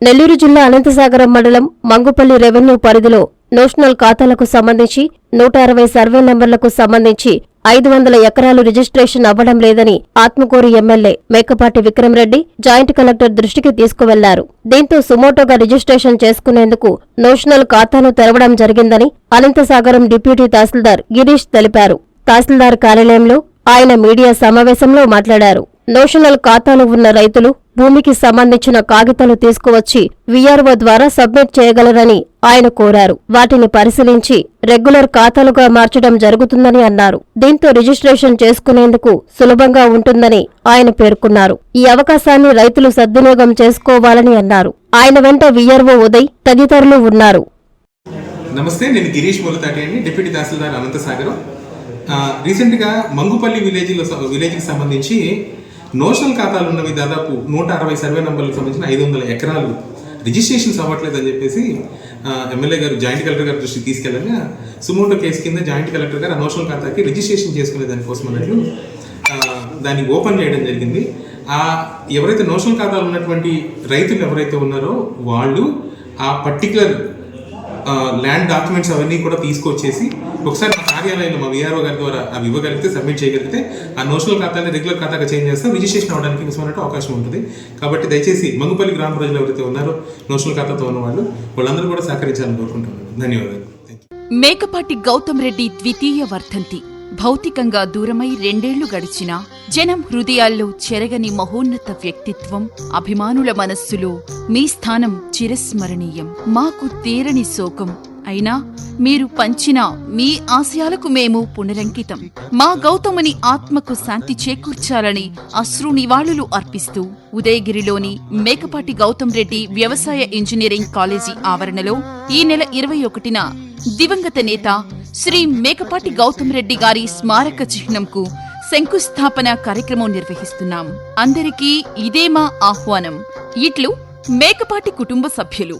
నెల్లూరు జిల్లా అనంతసాగరం మండలం మంగుపల్లి రెవెన్యూ పరిధిలో నోషనల్ ఖాతాలకు సంబంధించి నూట అరవై సర్వే నెంబర్లకు సంబంధించి ఐదు వందల ఎకరాలు రిజిస్ట్రేషన్ అవ్వడం లేదని Atmakur MLA Mekapati Vikramreddy joint collector దృష్టికి తీసుకువెళ్ళారు. దీంతో సుమోటోగా రిజిస్ట్రేషన్ చేసుకునేందుకు నోషనల్ ఖాతాను తెరవడం జరిగిందని అనంతసాగరం డిప్యూటీ తహసీల్దార్ గిరీష్ తెలిపారు. తహసీల్దార్ కార్యాలయంలో ఆయన మీడియా సమావేశంలో మాట్లాడారు. నోషనల్ ఖాతాలు ఉన్న రైతులు భూమికి సంబంధించిన కాగితాలు తీసుకువచ్చి వీఆర్ఓ ద్వారా సబ్మిట్ చేయగలరని ఆయన కోరారు. వాటిని పరిశీలించి రెగ్యులర్ ఖాతాలుగా మార్చడం జరుగుతుందని అన్నారు. దీంతో రిజిస్ట్రేషన్ చేసుకునేందుకు సులభంగా ఉంటుందని ఆయన పేర్కొన్నారు. ఈ అవకాశాన్ని రైతులు సద్వినియోగం చేసుకోవాలని అన్నారు. ఆయన వెంట వీఆర్ఓ ఉదయ్ తదితరులు ఉన్నారు. నమస్తే నేను గిరీష్ మొలతాటి అండి డిప్యూటీ తహసీల్దార్ అనంతసాగరం. రీసెంట్గా మంగుపల్లి విలేజ్లో విలేజ్కి సంబంధించి నోషనల్ ఖాతాలు ఉన్నవి దాదాపు నూట అరవై సర్వే నంబర్లకు సంబంధించిన ఐదు వందల ఎకరాలు రిజిస్ట్రేషన్స్ అవ్వట్లేదని చెప్పేసి ఎమ్మెల్యే గారు జాయింట్ కలెక్టర్ గారి దృష్టికి తీసుకెళ్ళగా సుమోటో కేసు కింద జాయింట్ కలెక్టర్ గారు ఆ నోషనల్ ఖాతాకి రిజిస్ట్రేషన్ చేసుకునే దానికోసం అన్నట్లు దాన్ని ఓపెన్ చేయడం జరిగింది. ఆ ఎవరైతే నోషనల్ ఖాతాలు ఉన్నటువంటి రైతులు ఎవరైతే ఉన్నారో వాళ్ళు ఆ పర్టికులర్ ల్యాండ్ డాక్యుమెంట్స్ అవన్నీ కూడా తీసుకొచ్చేసి ఒకసారి మా కార్యాలయంలో మా విఆర్ఓ గారి ద్వారా అవి ఇవ్వగలిగితే సబ్మిట్ చేయగలిగితే ఆ నోషనల్ ఖాతాని రెగ్యులర్ ఖాతాగా చేంజ్ చేస్తే రిజిస్ట్రేషన్ అవడానికి ఇచ్చినట్టు అవకాశం ఉంటుంది. కాబట్టి దయచేసి మంగుపల్లి గ్రామ ప్రజలు ఎవరైతే ఉన్నారో నోషనల్ ఖాతాతో ఉన్న వాళ్ళు వాళ్ళందరూ కూడా సహకరించాలని కోరుకుంటున్నాను. ధన్యవాదాలు. మేకపాటి గౌతమ్ రెడ్డి ద్వితీయ వర్ధంతి. భౌతికంగా దూరమై రెండేళ్ళు గడిచినా జనం హృదయాల్లో చెరగని మహోన్నత వ్యక్తిత్వం అభిమానుల మనస్సులో మీ స్థానం చిరస్మరణీయం. మాకు తీరని శోకం అయినా మీరు పంచిన మీ ఆశయాలకు మేము పునరంకితం. మా గౌతముని ఆత్మకు శాంతి చేకూర్చాలని అశ్రు నివాళులు అర్పిస్తూ ఉదయగిరిలోని మేకపాటి గౌతమ్ రెడ్డి వ్యవసాయ ఇంజనీరింగ్ కాలేజీ ఆవరణలో ఈ నెల ఇరవై ఒకటిన దివంగత నేత శ్రీ మేకపాటి గౌతమ్ రెడ్డి గారి స్మారక చిహ్నంకు శంకుస్థాపన కార్యక్రమం నిర్వహిస్తున్నాం. అందరికీ ఇదే మా ఆహ్వానం. ఇట్లు మేకపాటి కుటుంబ సభ్యులు